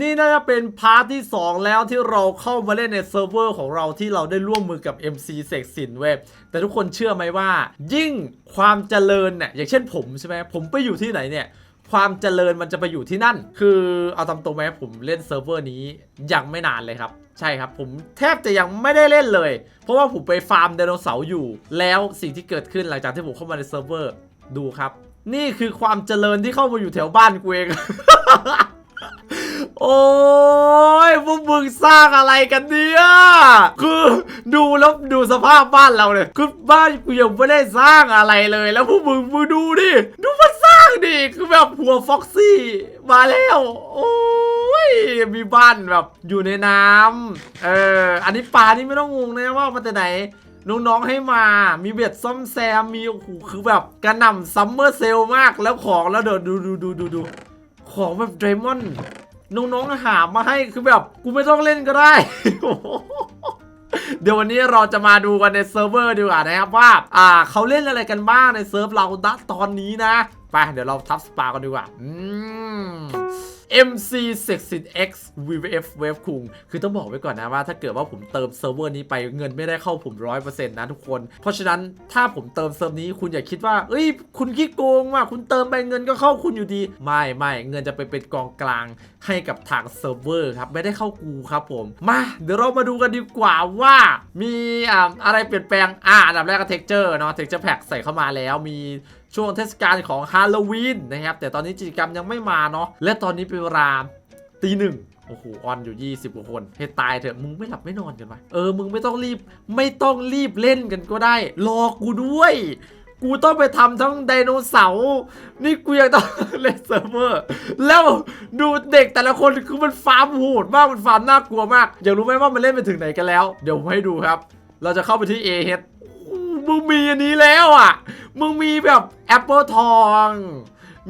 นี่น่าจะเป็นพาร์ทที่ 2 แล้วที่เราเข้ามาเล่นในเซิร์ฟเวอร์ของเราที่เราได้ร่วมมือกับ MC เสกสินเว็บแต่ทุกคนเชื่อไหมว่า ยิ่งความเจริญเนี่ยอย่างเช่นผมใช่ไหมผมไปอยู่ที่ไหนเนี่ยความเจริญมันจะไปอยู่ที่นั่น คือเอาตามตรงไหมผมเล่นเซิร์ฟเวอร์นี้ยังไม่นานเลยครับ ใช่ครับ ผมแทบจะยังไม่ได้เล่นเลย เพราะว่าผมไปฟาร์มไดโนเสาร์อยู่ แล้วสิ่งที่เกิดขึ้นหลังจากที่ผมเข้ามาในเซิร์ฟเวอร์ดูครับ นี่คือความเจริญที่เข้ามาอยู่แถวบ้านกูเอง โอ้ยพวกมึงสร้างอะไรกันเนี่ยคือดูแล้วดูสภาพบ้านเราเนี่ยคือบ้านกูยังไม่ได้สร้างอะไรเลย แล้วพวกมึงมึงดูดิดูมันสร้างดิคือแบบหัวฟ็อกซี่ มาแล้วโอ้ยมีบ้านแบบอยู่ในน้ำเอออันนี้ปลานี่ไม่ต้องงงนะว่ามาแต่ไหนน้องๆให้มา มีเบ็ดซ่อมแซม มีโอ้โหคือแบบกระหน่ำซัมเมอร์เซลมาก แล้วของแล้วเดี๋ยวดูดูดูดูดู ของแบบไดมอนด์น้องๆหามาให้คือแบบกูไม่ต้องเล่นก็ได้ เดี๋ยววันนี้เราจะมาดูกันในเซิร์ฟเวอร์ดีกว่านะครับว่า อ่าเขาเล่นอะไรกันบ้างในเซิร์ฟเราณตอนนี้นะ ไปเดี๋ยวเราทับสปากันดีกว่า อืม MC s e x VVF Wave คุงคือต้องบอกไว้ก่อนนะว่าถ้าเกิดว่าผมเติมเซิร์ฟเวอร์นี้ไปเงินไม่ได้เข้าผม 100%นะทุกคน เพราะฉะนั้นถ้าผมเติมเซิร์ฟนี้คุณอย่าคิดว่า เอ้ย คุณขี้โกงว่ะคุณเติมไปเงินก็เข้าคุณอยู่ดี ไม่ไม่เงินจะไปเป็นกองกลางให้กับทางเซิร์ฟเวอร์ครับ ไม่ได้เข้ากูครับผม มาเดี๋ยวเรามาดูกันดีกว่าว่า มีอ่าอะไรเปลี่ยนแปลงอ่าอันดับแรกก็เท็กเจอร์เนาะเท็กเจอร์แพ็กใส่เข้ามาแล้วมี ช่วงเทศกาลของฮาโลวีนนะครับ แต่ตอนนี้กิจกรรมยังไม่มาเนาะและตอนนี้เป็นเวลาตีหนึ่งโอ้โหออนอยู่ 20กว่าคนให้ตายเถอะมึงไม่หลับไม่นอนกันวะเออมึงไม่ต้องรีบไม่ต้องรีบเล่นกันก็ได้ รอกูด้วย กูต้องไปทำทั้งไดโนเสาร์นี่กูยังต้องเล่นเซิร์ฟเวอร์ แล้วดูเด็กแต่ละคนคือมันฟาร์มโหดมากมันฟาร์มน่ากลัวมาก อยากรู้ไหมว่ามันเล่นไปถึงไหนกันแล้ว เดี๋ยวผมให้ดูครับ เราจะเข้าไปที่ A h มึงมีอันนี้แล้วอะ มึงมีแบบแอปเปิลทอง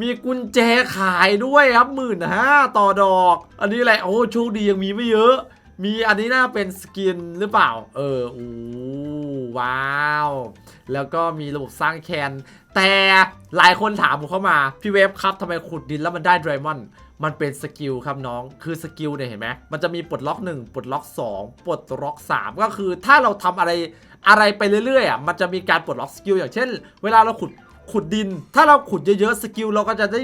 มีกุญแจขายด้วยครับหมื่นห้าต่อดอก อันนี้อะไร โอ้โชคดียังมีไม่เยอะ มีอันนี้น่าเป็นสกินหรือเปล่า เออ อู้ว้าว แล้วก็มีระบบสร้างแคน แต่หลายคนถามผมเข้ามา พี่เวฟครับทำไมขุดดินแล้วมันได้ไดมอนด์มันเป็นสกิลครับน้อง คือสกิลเนี่ยเห็นไหม มันจะมีปลดล็อก 1ปลดล็อก 2ปลดล็อก 3 ก็คือถ้าเราทำอะไรอะไรไปเรื่อยๆอะ มันจะมีการปลดล็อกสกิลอย่างเช่น เวลาเราขุด ขุดดิน ถ้าเราขุดเยอะๆสกิลเราก็จะได้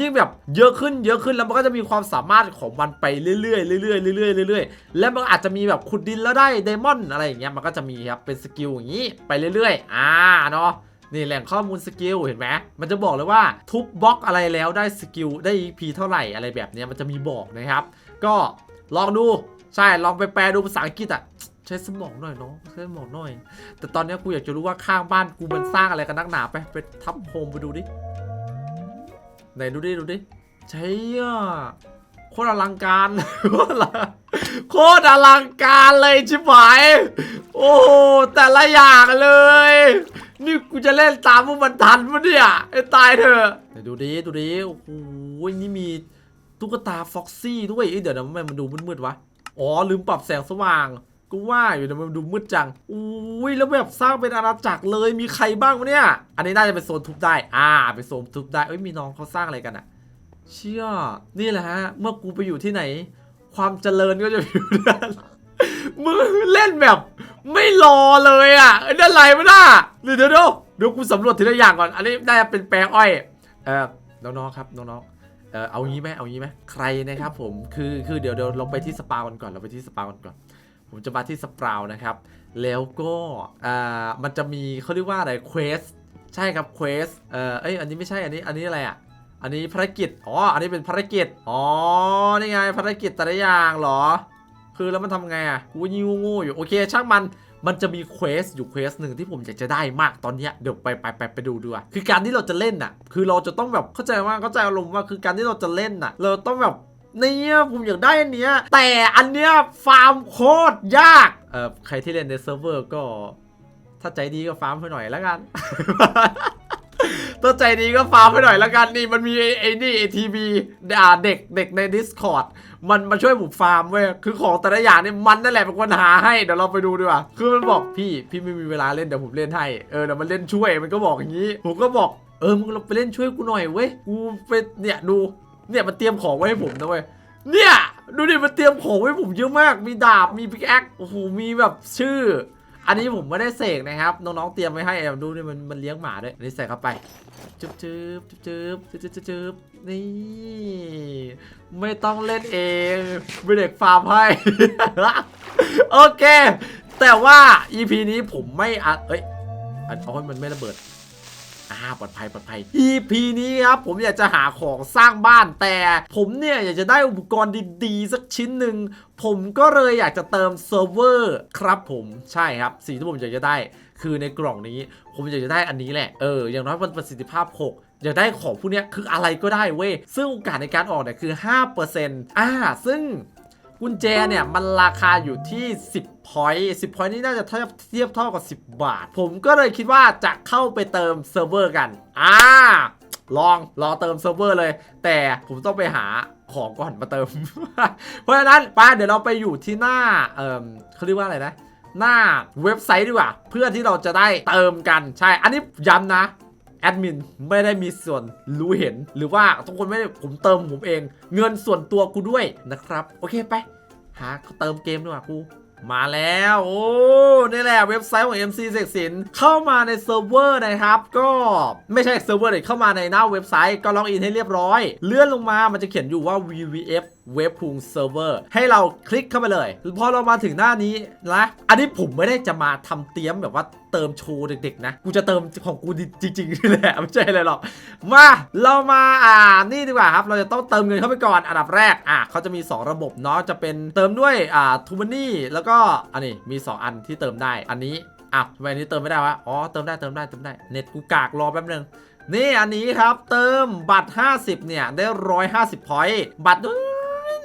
ยิ่งแบบเยอะขึ้นเยอะขึ้นแล้วมันก็จะมีความสามารถของมันไปเรื่อยๆเรื่อยๆเรื่อยๆเรื่อยๆและมันอาจจะมีแบบขุดดินแล้วได้ไดมอนด์อะไรอย่างเงี้ยมันก็จะมีครับเป็นสกิลอย่างนี้ไปเรื่อยๆ อ่าเนาะนี่แหล่งข้อมูลสกิลเห็นไหมมันจะบอกเลยว่าทุบบล็อกอะไรแล้วได้สกิลได้ EP เท่าไหร่อะไรแบบเนี้ยมันจะมีบอกนะครับ ก็ลองดูใช่ลองไปแปลดูภาษาอังกฤษอะ ช้สมองหน่อยเนาะใช้สมองหน่อย แต่ตอนนี้กูอยากจะรู้ว่าข้างบ้านกูมันสร้างอะไรกันนักหนาไปไปทับโฮมไปดูดิไหนดูดิดูดิใช่อะโคตรอลังการโคตรอลังการเลยชิบหายโอ้แต่ละอย่างเลย นี่กูจะเล่นตามพวกมันทันปะเนี่ยไอ้ตายเถอะเดี๋ยวดูดิดูดิโอ้โหนี่มีตุ๊กตาฟ็อกซี่ด้วยเอ้ยเดี๋ยวนะทำไมมันดูมืดๆวะอ๋อลืมปรับแสงสว่าง กูว่าอยู่แต่มันดูมืดจัง อุ้ยแล้วแบบสร้างเป็นอาณาจักรเลย มีใครบ้างวะเนี่ย อันนี้น่าจะเป็นโซนทุบได้ อ่า เป็นโซนทุบได้ เอ้ย มีน้องเขาสร้างอะไรกันอะเชี่ยนี่แหละฮะ เมื่อกูไปอยู่ที่ไหน ความเจริญก็จะอยู่นั่นมึงเล่นแบบ ไม่รอเลยอะนั่นไรไม่น่าเดี๋ยวเดี๋ยวเดี๋ยวเดี๋ยวกูสำรวจทีละอย่างก่อน อันนี้น่าจะเป็นแปลงอ้อย เออน้องๆครับ น้องๆเออเอางี้ไหมเอางี้ไหมใครนะครับผมคือคือเดี๋ยวเดี๋ยวเราไปที่สปากันก่อนเราไปที่สปากันก่อน ผมจะมาที่สปราวนะครับ แล้วก็อ่ามันจะมีเขาเรียกว่าอะไรเควสใช่ครับเควสเออเอ้ยอันนี้ไม่ใช่อันนี้อันนี้อะไรอะอันนี้ภารกิจอ๋ออันนี้เป็นภารกิจอ๋อนี่ไงภารกิจแต่ละอย่างหรอ คือแล้วมันทำไงอะกูยิงง่ๆอยู่โอเคช่างมันมันจะมีเควสอยู่เควสหนึ่งที่ผมอยากจะได้มากตอนเนี้ยเดี๋ยวไปไปไปไปดูดีกว่าคือการที่เราจะเล่นน่ะ คือเราจะต้องแบบเข้าใจว่าเข้าใจอารมณ์ว่าคือการที่เราจะเล่นน่ะ เราต้องแบบ เนี่ยผมอยากได้อันเนี้ยแต่อันเนี้ยฟาร์มโคตรยากเออใครที่เล่นในเซิร์ฟเวอร์ก็ถ้าใจดีก็ฟาร์มให้หน่อยแล้วกันถ้าใจดีก็ฟาร์มให้หน่อยแล้วกันนี่มันมีไอ้นี่ไอทีวีเด็กเด็กใน Discord มันมาช่วยผมฟาร์มเว้ยคือของแต่ละอย่างเนี่ยมันนั่นแหละเป็นคนหาให้เดี๋ยวเราไปดูดีกว่าคือมันบอกพี่พี่ไม่มีเวลาเล่นเดี๋ยวผมเล่นให้เออเดี๋ยวมันเล่นช่วยมันก็บอกอย่างนี้ ผมก็บอกเออมึงเราไปเล่นช่วยกูหน่อยเว้ยกูไปเนี่ยดู เนี่ยมันเตรียมของไว้ให้ผมนะเว้ยเนี่ยดูดิมันเตรียมของไว้ผมเยอะมาก มีดาบมีพิกแอคโอ้โหมีแบบชื่อ อันนี้ผมไม่ได้เสกนะครับน้องๆเตรียมไว้ให้แอบดูนี่มันมันเลี้ยงหมาด้วยอันนี้ใส่เข้าไปจึ๊บจึ๊บจึ๊บจึ๊บจึ๊บจึ๊บจึ๊บนี่ไม่ต้องเล่นเองไม่เด็กฟาร์มให้โอเค แต่ว่า EP นี้ผมไม่อะเอ้ยอันเอาให้มันไม่ระเบิดาปลอดภัยปลอดภัย EP นี้ครับผมอยากจะหาของสร้างบ้านแต่ ผมเนี่ยอยากจะได้อุปกรณ์ดีๆ สักชิ้นหนึ่งผมก็เลยอยากจะเติมเซิร์ฟเวอร์ครับผมใช่ครับสิ่งที่ผมอยากจะได้ คือในกล่องนี้ ผมอยากจะได้อันนี้แหละเอออย่างน้อยมันประสิทธิภาพ 6อยากได้ของพวกนี้คืออะไรก็ได้เว้ย ซึ่งโอกาสในการออกเนี่ยคือ 5%อ่า ซึ่ง กุญแจเนี่ยมันราคาอยู่ที่ 10 point 10 point นี่น่าจะเทียบเทียบเท่ากับ 10 บาท ผมก็เลยคิดว่าจะเข้าไปเติมเซิร์ฟเวอร์กัน อ่า ลองรอเติมเซิร์ฟเวอร์เลย แต่ผมต้องไปหาของก่อนมาเติม เพราะฉะนั้นไปเดี๋ยวเราไปอยู่ที่หน้า เอ่อเขาเรียกว่าอะไรนะหน้าเว็บไซต์ดีกว่า เพื่อที่เราจะได้เติมกันใช่ อันนี้ย้ำนะ แอดมินไม่ได้มีส่วนรู้เห็น หรือว่าทุกคนไม่ได้ผมเติมผมเอง เงินส่วนตัวกูด้วยนะครับ โอเคไป หาเติมเกมดีกว่ากูมาแล้ว โอ้ นี่แหละเว็บไซต์ของ MC เสกสินเข้ามาในเซิร์ฟเวอร์นะครับ ก็ไม่ใช่เซิร์ฟเวอร์เลยเข้ามาในหน้าเว็บไซต์ก็ล็อกอินให้เรียบร้อย เลื่อนลงมามันจะเขียนอยู่ว่า VVF เว็บพุงเซิร์ฟเวอร์ให้เราคลิกเข้าไปเลยพอเรามาถึงหน้านี้นะอันนี้ผมไม่ได้จะมาทำเตรียมแบบว่าเติมโชว์เด็กๆนะ กูจะเติมของกูจริงๆนี่แหละไม่ใช่อะไรหรอก มาเรามาอ่านี่ดีกว่าครับ เราจะต้องเติมเงินเข้าไปก่อนอันดับแรกอะเขาจะมี 2 ระบบเนาะจะเป็นเติมด้วยอ่าทูมันนี่แล้วก็อันนี้มี 2 อันที่เติมได้อันนี้อะทำไมอันนี้เติมไม่ได้วะอ๋อเติมได้เติมได้เติมได้เน็ตกูกากรอแป๊บนึงนี่อันนี้ครับเติมบัตร 50 เนี่ยได้ 150พอยต์บัตร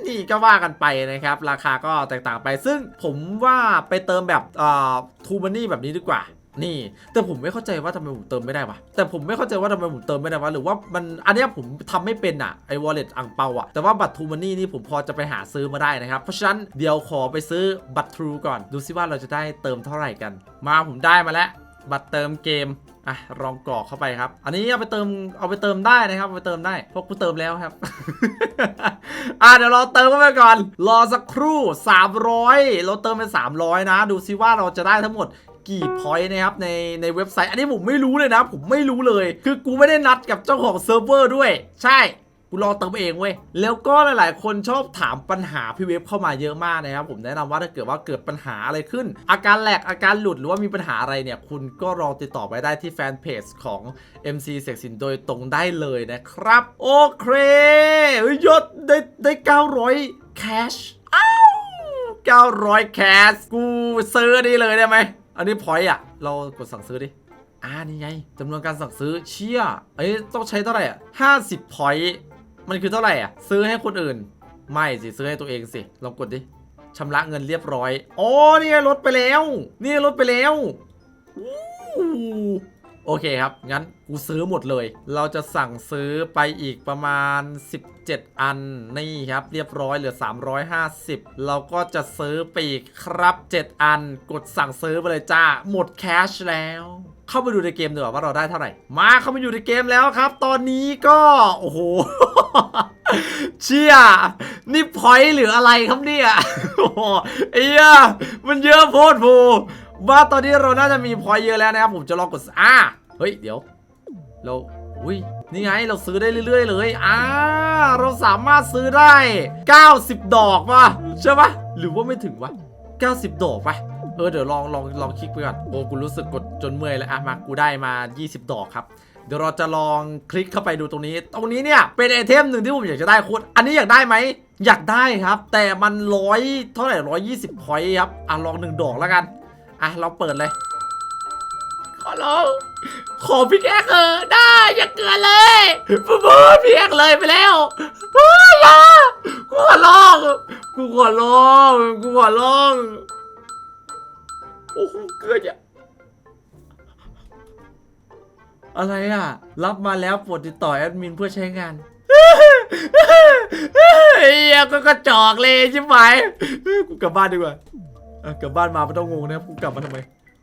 นี่ก็ว่ากันไปนะครับ ราคาก็แตกต่างไป ซึ่งผมว่าไปเติมแบบอ่าทูมันนี่แบบนี้ดีกว่านี่ แต่ผมไม่เข้าใจว่าทำไมผมเติมไม่ได้วะแต่ผมไม่เข้าใจว่าทำไมผมเติมไม่ได้วะหรือว่ามันอันนี้ผมทำไม่เป็นอะไอวอลเล็ตอังเปาอะแต่ว่าบัตรทูมันนี่นี่ผมพอจะไปหาซื้อมาได้นะครับ เพราะฉะนั้นเดี๋ยวขอไปซื้อบัตรทรูก่อน ดูซิว่าเราจะได้เติมเท่าไหร่กัน มาผมได้มาแล้ว บัตรเติมเกม อะลองกรอกเข้าไปครับ อันนี้เอาไปเติมเอาไปเติมได้นะครับเอาไปเติมได้เพราะกูเติมแล้วครับ อะเดี๋ยวเราเติมเข้าไปก่อน รอสักครู่ 300 เราเติมเป็น300 นะ ดูซิว่าเราจะได้ทั้งหมดกี่พอยต์นะครับในในเว็บไซต์ อันนี้ผมไม่รู้เลยนะ ผมไม่รู้เลย คือกูไม่ได้นัดกับเจ้าของเซิร์ฟเวอร์ด้วย ใช่ กูรอเติมเองเว้ย แล้วก็หลาย ๆ คนชอบถามปัญหาพี่เว็บเข้ามาเยอะมากนะครับ ผมแนะนำว่าถ้าเกิดว่าเกิดปัญหาอะไรขึ้น อาการแหลกอาการหลุดหรือว่ามีปัญหาอะไรเนี่ย คุณก็ลอติดต่อไปได้ที่แฟนเพจของ MC เสกสินโดยตรงได้เลยนะครับ โอเคยยศได้ได้ 900 แคชอ้าว900 แคชกูซื้อนี่เลยได้ไหม อันนี้พอยต์อะ เรากดสั่งซื้อดิอ่านี่ไงจำนวนการสั่งซื้อเชี่ยเอ้ยต้องใช้เท่าไหร่อะ50พอยต์ มันคือเท่าไหร่อะ ซื้อให้คนอื่น ไม่สิซื้อให้ตัวเองสิลองกดดิชำระเงินเรียบร้อย โอ้นี่ลดไปแล้ว นี่ลดไปแล้ว โอเคครับ งั้นกูซื้อหมดเลย เราจะสั่งซื้อไปอีกประมาณ 17 อัน นี่ครับ เรียบร้อยเหลือ 350 เราก็จะซื้อไปอีกครับ 7 อัน กดสั่งซื้อไปเลยจ้า หมดแคชแล้วเข้าไปดูในเกมดีกว่าว่าเราได้เท่าไหร่ มาเข้ามาอยู่ในเกมแล้วครับ ตอนนี้ก็ โอ้โห เชี่ย นี่พอยหรืออะไรครับเนี่ย โอ้โหไอ้เหี้ยมันเยอะโพดโพ ว่าตอนนี้เราน่าจะมีพอยเยอะแล้วนะครับผมจะลองกดอ่าเฮ้ยเดี๋ยว เราอุ้ยนี่ไงเราซื้อได้เรื่อย ๆ เลยอ่าเราสามารถซื้อได้ 90 ดอกป่ะใช่ปะหรือว่าไม่ถึงวะ90 ดอกปะเออเดี๋ยวลองลองลองคลิกไปก่อนโอ้กูรู้สึกกดจนเมื่อยแล้วอะมากูได้มา 20 ดอกครับเดี๋ยวเราจะลองคลิกเข้าไปดูตรงนี้ ตรงนี้เนี่ยเป็นไอเทมหนึ่งที่ผมอยากจะได้คตรอันนี้อยากได้ไหม อยากได้ครับ แต่มันร้อยเท่าไหร่ร้อยยี่สิบพอยต์ครับ อะลองหนึ่งดอกแล้วกัน อะ เราเปิดเลย ขอร้องขอพี่แอ๊กเออได้อย่าเกินเลยปุ๊บพี่แอ๊กเลยไปแล้วเฮ้ยอย่ากูขอร้องกูขอร้องกูขอร้องโอ้โหเกินอะอะไรอะ รับมาแล้วโปรดติดต่อแอดมินเพื่อใช้งานเฮียก็กระจอกเลยใช่ไหมกูกลับบ้านดีกว่า กลับบ้านมาไม่ต้องงงนะกูกลับมาทำไม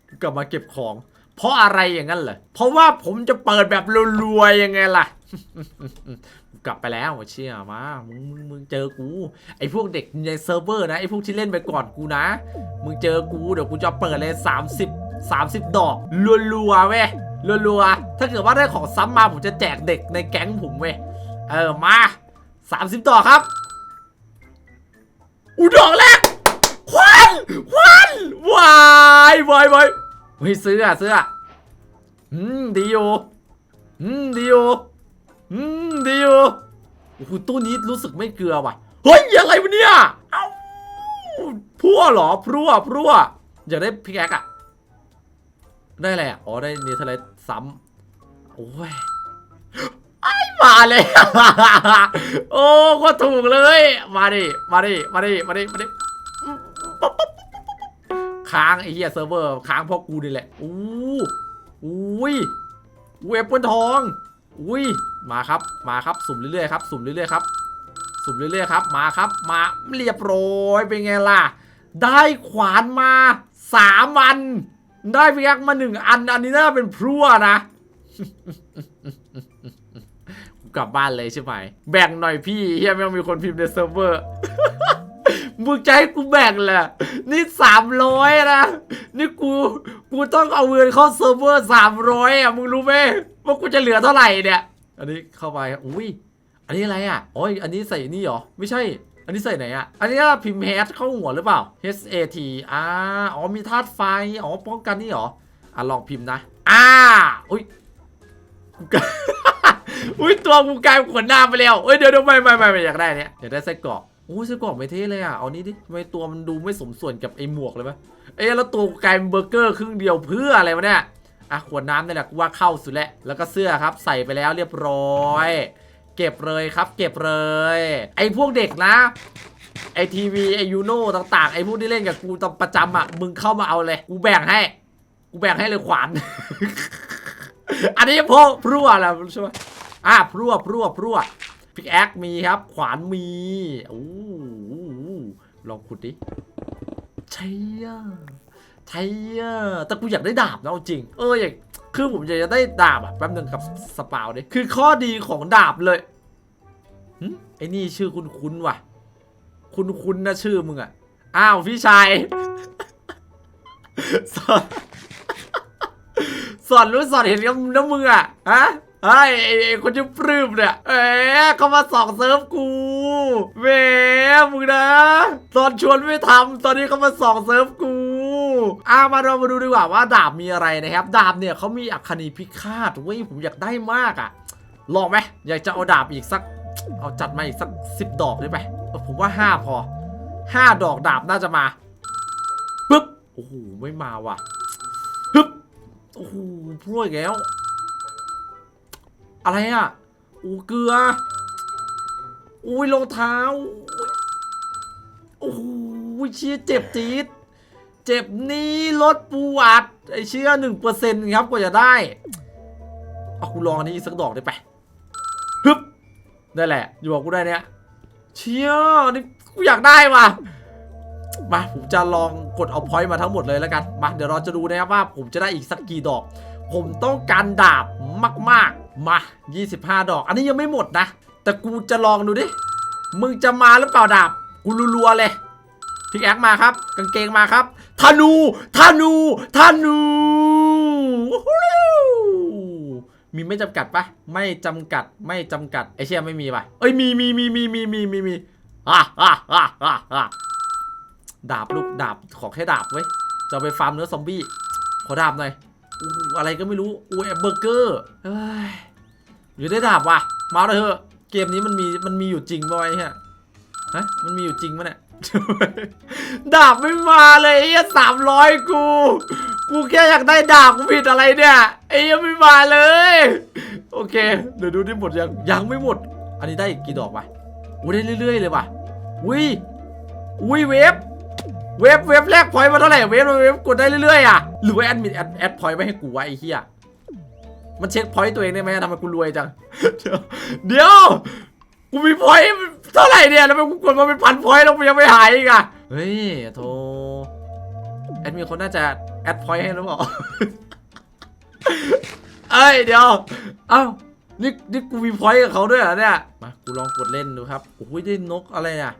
กูกลับมาเก็บของ เพราะอะไรอย่างนั้นเหรอเพราะว่าผมจะเปิดแบบรัวๆยังไงล่ะกลับไปแล้วเชี่ยมามึงมึงเจอกูไอ้พวกเด็กในเซิร์ฟเวอร์นะไอ้พวกที่เล่นไปก่อนกูนะ มึงเจอกูเดี๋ยวกูจะเปิดเลย 30 30 ดอกรัวๆเว้ยรัวๆถ้าเกิดว่าได้ของซ้ำมาผมจะแจกเด็กในแก๊งผมเว้ยเออมา 30 ดอกครับอุดอกแรก ควันวันวายวายวายเฮ้ยซื้ออะซื้ออะอืมดีอยู่อืมดีอยู่อืมดีอยู่โอ้โหตู้นี้รู้สึกไม่เกลือว่ะเฮ้ยอะไรวะเนี่ยเอ้าพั่วหรอพรั่วพรั่วอยากได้พิกแอคอะได้อะไรอะอ๋อได้เนเธอร์แลนด์ซ้ำโอ้ยไอ้มาเลย โอ้ก็ถูกเลย มาดิ มาดิ มาดิ มาดิ มาดิ ค้างไอ้เหี้ยเซิร์ฟเวอร์ค้างเพราะกูนี่แหละอู้อุ้ยเว็บเปิลทองอุ้ยมาครับมาครับสุ่มเรื่อยๆครับสุ่มเรื่อยๆครับสุ่มเรื่อยๆครับมาครับมาเรียบร้อยเป็นไงล่ะ ได้ขวานมาสามอัน ได้พิกักมาหนึ่งอัน อันนี้น่าเป็นพรั่วนะกลับบ้านเลยใช่ไหมแบ่งหน่อยพี่เฮียไม่ต้องมีคนพิมพ์ในเซิร์ฟเวอร์ มึงจะให้กูแบ่งแหละนี่สามร้อยนะ นี่กู กูต้องเอาเงินเข้าเซิร์ฟเวอร์สามร้อยอะ มึงรู้ไหมว่ากูจะเหลือเท่าไหร่เนี่ย อันนี้เข้าไป อุ้ย อันนี้อะไรอะอ๋ออันนี้ใส่นี่เหรอ ไม่ใช่ อันนี้ใส่ไหนอะ อันนี้พิมพ์ H เข้าหัวหรือเปล่า H A T อ่าอ๋อ มีธาตุไฟ อ๋อ ป้องกันนี่เหรอ อะ ลองพิมพ์นะ อ่า อุ้ยอุ้ยตัวกูกลายเป็นขนหน้าไปแล้วเอ้ยเดี๋ยวเดี๋ยวไม่ไม่ไม่ไม่อยากได้เนี่ยอยากได้ไส้กรอก โอ้ยไส้กรอกไม่เท่เลยอะ เอานี้ดิทำไมตัวมันดูไม่สมส่วนกับไอ้หมวกเลยปะเอ้ยแล้วตัวกูกลายเป็นเบอร์เกอร์ครึ่งเดียวเพื่ออะไรวะเนี่ย อะขวดน้ำนี่แหละกูว่าเข้าสุดแล้ว แล้วก็เสื้อครับใส่ไปแล้วเรียบร้อย เก็บเลยครับ เก็บเลย ไอ้พวกเด็กนะ ไอทีวีไอยูโน่ต่างๆ ไอพวกที่เล่นกับกูตอนประจำอะ มึงเข้ามาเอาเลย กูแบ่งให้ กูแบ่งให้เลยขวาน อันนี้พวกพรั่วแหละใช่ไหมอะพรั่วพรั่วพรั่ว พิกแอคมีครับ ขวานมีโอ้ลองขุดดิใช่อะใช่อะแต่กูอยากได้ดาบนะเอาจริง เอออยากคือผมอยากจะได้ดาบอะแป๊บนึงกับสปาวดิคือข้อดีของดาบเลยหไอ้นี่ชื่อคุณคุ้นว่ะ คุณคุ้นนะชื่อมึงอะอ้าวพี่ชายสอนสอนรู้สอนเห็นกับน้ำมืออะฮะ ไอ้ไอ้คนชื่อปลื้มเนี่ยเอ๊ะเขามาส่องเซิร์ฟกูแหมมึงนะตอนชวนไม่ทำตอนนี้เขามาส่องเซิร์ฟกูอะมาเรามาดูดีกว่าว่าดาบมีอะไรนะครับ ดาบเนี่ยเขามีอัคคณีพิฆาตเว้ยผมอยากได้มากอะลองไหมอยากจะเอาดาบอีกสัก เอาจัดมาอีกสักสิบดอกได้ไหมผมว่าห้าพอห้าดอกดาบน่าจะมาปึ๊บโอ้โหไม่มาว่ะฮึบโอ้โหพรวดอีกแล้ว อะไรอะอูเกลือ อุ้ยรองเท้าโอ้โหเชี่ยเจ็บจี๊ดเจ็บนี้ลดปวดไอเชื่อหนึ่งเปอร์เซ็นต์ครับกว่าจะได้เอากูลองอันนี้สักดอกได้ไปฮึบได้แหละ อยู่กับกูได้เนี่ยเชี่ยนี่กูอยากได้ว่ะมาผมจะลองกดเอาพอยต์มาทั้งหมดเลยแล้วกันมาเดี๋ยวเราจะดูนะครับว่าผมจะได้อีกสักกี่ดอก ผมต้องการดาบมาก ๆ มา 25 ดอก อันนี้ยังไม่หมดนะ แต่กูจะลองดูดิ มึงจะมาหรือเปล่าดาบ กูรัวๆเลย พิกแอคมาครับ กางเกงมาครับธนูธนูธนูมีไม่จำกัดปะไม่จำกัดไม่จำกัดไอเชี่ยไม่มีปะเอ้ยมีมีมีมีมีมีมีมีอะอะอะอะอะดาบลูกดาบขอแค่ดาบเว้ยจะไปฟาร์มเนื้อซอมบี้ขอดาบหน่อย อะไรก็ไม่รู้อู้แอบเบอร์เกอร์เอ้ยอยู่ได้ดาบว่ะ มาเลยเถอะ เกมนี้มันมีมันมีอยู่จริงป่ะไอ้เหี้ยฮะมันมีอยู่จริงปะเนี่ย ดาบไม่มาเลยไอ้ยสามร้อยกู กูแค่อยากได้ดาบกูผิดอะไรเนี่ยไอ้เหี้ยไม่มาเลย โอเค เดี๋ยวดูที่หมดยังยังไม่หมด อันนี้ได้อีกกี่ดอกวะอู้ได้เรื่อยๆเลยว่ะอุ้ยอุ้ยเวฟ เว็บเว็บแรกพอยต์มาเท่าไหร่เว็บเว็บกดได้เรื่อยๆอะหรือว่าแอดมินแอดแอดพอยต์ไม่ให้กูวะไอ้เหี้ยมันเช็คพอยต์ตัวเองได้ไหมทำไมกูรวยจังเดี๋ยวกูมีพอยต์เท่าไหร่เนี่ยแล้วกูกดมาเป็นพันพอยต์แล้วมันยังไม่หายอีกอะเฮ้ยโธแอดมินคนน่าจะแอดพอยต์ให้หรือเปล่าเอ้ยเดี๋ยวเอ้านี่นี่กูมีพอยต์กับเขาด้วยเหรอเนี่ยมากูลองกดเล่นดูครับโอ้ยได้นกอะไรอะ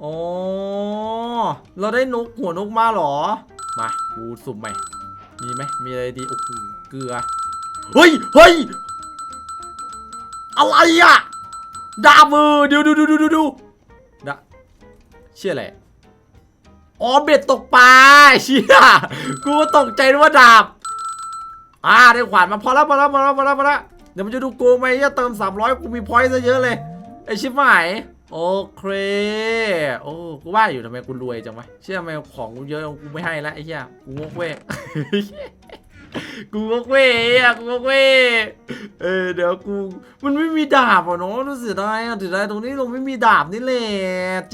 โอ๋อเราได้นกหัวนกมาหรอ มากูสุ่มใหม่ มีไหมมีอะไรดีโอ้โหเกลือ เฮ้ยเฮ้ยอะไรอะ ดาบมือเดี๋ยวดูดูดูดูดูดาเชื่ออะไรอ๋อเบ็ดตกปลาเชี่ยกูตกใจนึกว่าดาบ อ่าได้ขวานมาพอแล้วพอแล้วพอแล้วพอแล้วพอแล้วเดี๋ยวมันจะดูโกงไหมจะเติม300กูมีพอยต์ซะเยอะเลยไอชิบหาย โอเค โอ้ กูว่าอยู่ทำไมกูรวยจังวะ เชื่อไหมของกูเยอะกูไม่ให้ล้วไอ้เหี้ย กูงกเว้ย กูงกเว้ยอ้เหี้ยกูงกเว้ย เออเดี๋ยวกู มันไม่มีดาบอะเนาะรู้สึกได้อะถือได้ตรงนี้เราไม่มีดาบนี่แหละ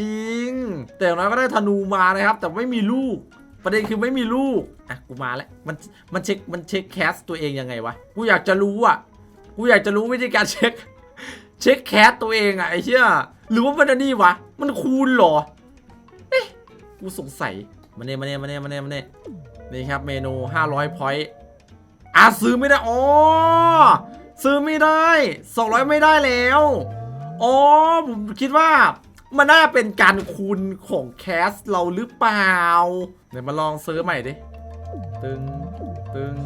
จริง แต่อย่างน้อยก็ได้ธนูมานะครับ แต่ไม่มีลูก ประเด็นคือไม่มีลูก อะกูมาแล้ว มัน มันเช็ค มันเช็คแคสตัวเองยังไงวะ กูอยากจะรู้อะ กูอยากจะรู้วิธีการเช็ค เช็คแคสตัวเองอะไอ้เชี่ย หรือว่ามันอันนี่วะ มันคูณเหรอ เอ๊ะ กูสงสัย มาเน่มาเน่มาเน่มาเน่มาเน่นี่ครับเมนู 500 พอยต์อะซื้อไม่ได้ อ๋อ ซื้อไม่ได้ 200 ไม่ได้แล้ว อ๋อ ผมคิดว่ามันน่าจะเป็นการคูณของแคสเราหรือเปล่า เดี๋ยวมาลองซื้อใหม่ดิ ตึง ตึง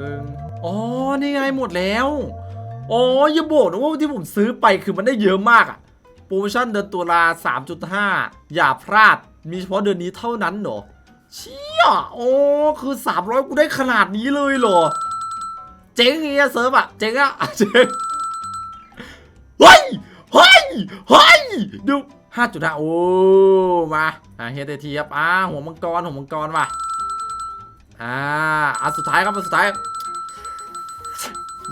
ตึง อ๋อ นี่ไงหมดแล้ว อ๋ออย่าบอกนะว่าที่ผมซื้อไปคือมันได้เยอะมากอะ โปรโมชั่นเดือนตุลา 3.5 อย่าพลาด มีเฉพาะเดือนนี้เท่านั้นเหรอ เชี่ย โอ้ คือ 300 กูได้ขนาดนี้เลยเหรอ เจ๊งเงี้ยเซิร์ฟอะเจ๊งอะเจ๊งเฮ้ย เฮ้ย เฮ้ย ดูห้าจุดห้าโอ้ มาอ่าเฮเตทีครับอ่าหัวมังกร หัวมังกรว่ะอ่าอันสุดท้ายครับอันสุดท้าย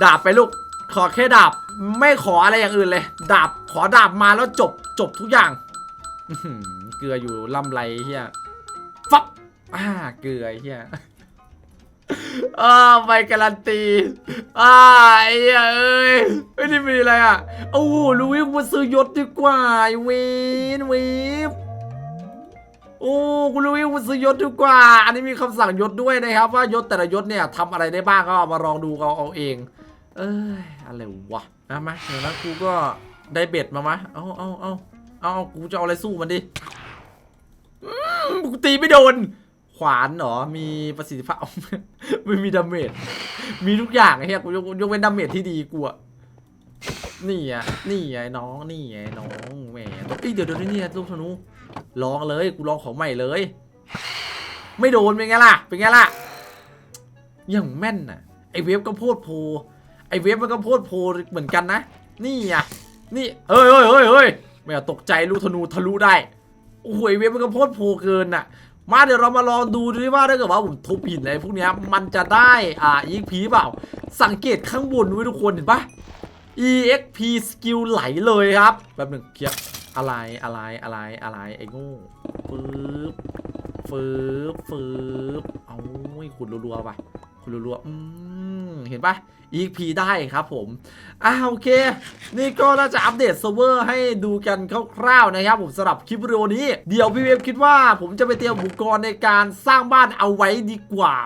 ดาบไปลูก ขอแค่ดาบ ไม่ขออะไรอย่างอื่นเลย ดาบ อดาบมาแล้วจบจบทุกอย่างเกลืออยู่ลำไรเฮียฟับอ่าเกลือเฮียอ่าไม่การันตีอ่าไอ้เฮียเอ้ยไม่ได้มีอะไรอะโอ้โหลุยมาซื้อยศดีกว่าไอเวนเวนโอ้กูลุยกูมาซื้อยศดีกว่า อันนี้มีคำสั่งยศด้วยนะครับว่ายศแต่ละยศเนี่ยทำอะไรได้บ้างก็มาลองดูเอาเอาเอง เอ้ยอะไรวะนะมาเดี๋ยวนะกูก็ ได้เบ็ดมามะเอาเอาเอาเอาเอากูจะเอาอะไรสู้มันดิอืมกูตีไม่โดน ขวานเหรอ มีประสิทธิภาพ ไม่มีดาเมจ มีทุกอย่างไอ้เหี้ย กูยกยกเว้นดาเมจที่ดีกูอะนี่อะ นี่ไงน้อง นี่ไงน้องแหมเอ้ยเดี๋ยวเดี๋ยวนี่ลูกธนู ลองเลย กูลองของใหม่เลย ไม่โดนเป็นไงล่ะ เป็นไงล่ะ อย่างแม่นน่ะ ไอเวฟก็โพดโพ ไอเวฟมันก็โพดโพเหมือนกันนะ นี่อะ นี่เฮ้ยเฮ้ยเฮ้ยเฮ้ยไม่เอาตกใจลูกธนูทะลุได้โอ้โหเวฟมันก็โพดโพเกินน่ะ มาเดี๋ยวเรามาลองดูดูว่าถ้าเกิดว่าผมทุบหินอะไรพวกนี้มันจะได้อ่า EXP เปล่า สังเกตข้างบนด้วยทุกคนเห็นปะ EXP สกิลไหลเลยครับแป๊บหนึ่งเคลียร์อะไรอะไรอะไรอะไรไอ้ง่ฟืบฟืบฟืบเอาไอ้ขุดรัวๆไป คุณรัวๆเห็นปะ EXP ได้ครับผมอ่าโอเค นี่ก็น่าจะอัปเดตเซิร์ฟเวอร์ให้ดูกันคร่าวๆนะครับผมสำหรับคลิปวิดีโอนี้ เดี๋ยวพี่เวฟคิดว่าผมจะไปเตรียมอุปกรณ์ในการสร้างบ้านเอาไว้ดีกว่า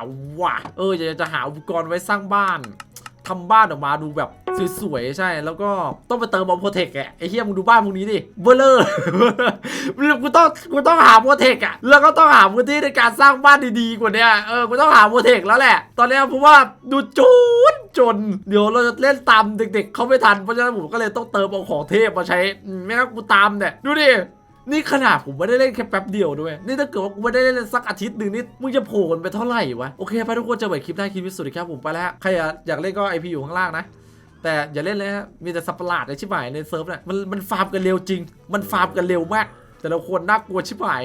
ว่ะเอออยากจะหาอุปกรณ์ไว้สร้างบ้าน ทำบ้านออกมาดูแบบสวยๆ ใช่ แล้วก็ต้องไปเติมบอมโปรเทคอะไอ้เฮียมึงดูบ้านพวกนี้ดิ เบลเลอร์กูต้องกูต้องหาโปรเทคอะแล้วก็ต้องหาพื้นที่ในการสร้างบ้านดีๆ กว่านี้เออ กูต้องหาโปรเทคแล้วแหละ ตอนนี้ยเพราะว่าดูจนจน เดี๋ยวเราจะเล่นตามเด็กๆ เขาไม่ทัน เพราะฉะนั้นผมก็เลยต้องเติมเอาของเทพมาใช้ ไม่งั้นกูตามเนี่ย ดูดิ นี่ขนาดผมไม่ได้เล่นแค่แป๊บเดียวด้วย นี่ถ้าเกิดว่ากูไม่ได้เล่นสักอาทิตย์หนึ่งนี่มึงจะโผล่กันไปเท่าไหร่วะ โอเคไปทุกคนเจอกันใหม่คลิปหน้าคลิปนี้สวัสดีครับผมไปแล้ว ใครอยากเล่นก็ไอพีอยู่ข้างล่างนะ แต่อย่าเล่นเลยฮะ มีแต่สับประหลาดในชิบหายในเซิร์ฟเนี่ยมันมันฟาร์มกันเร็วจริง มันฟาร์มกันเร็วมาก แต่ละคนน่ากลัวชิบหาย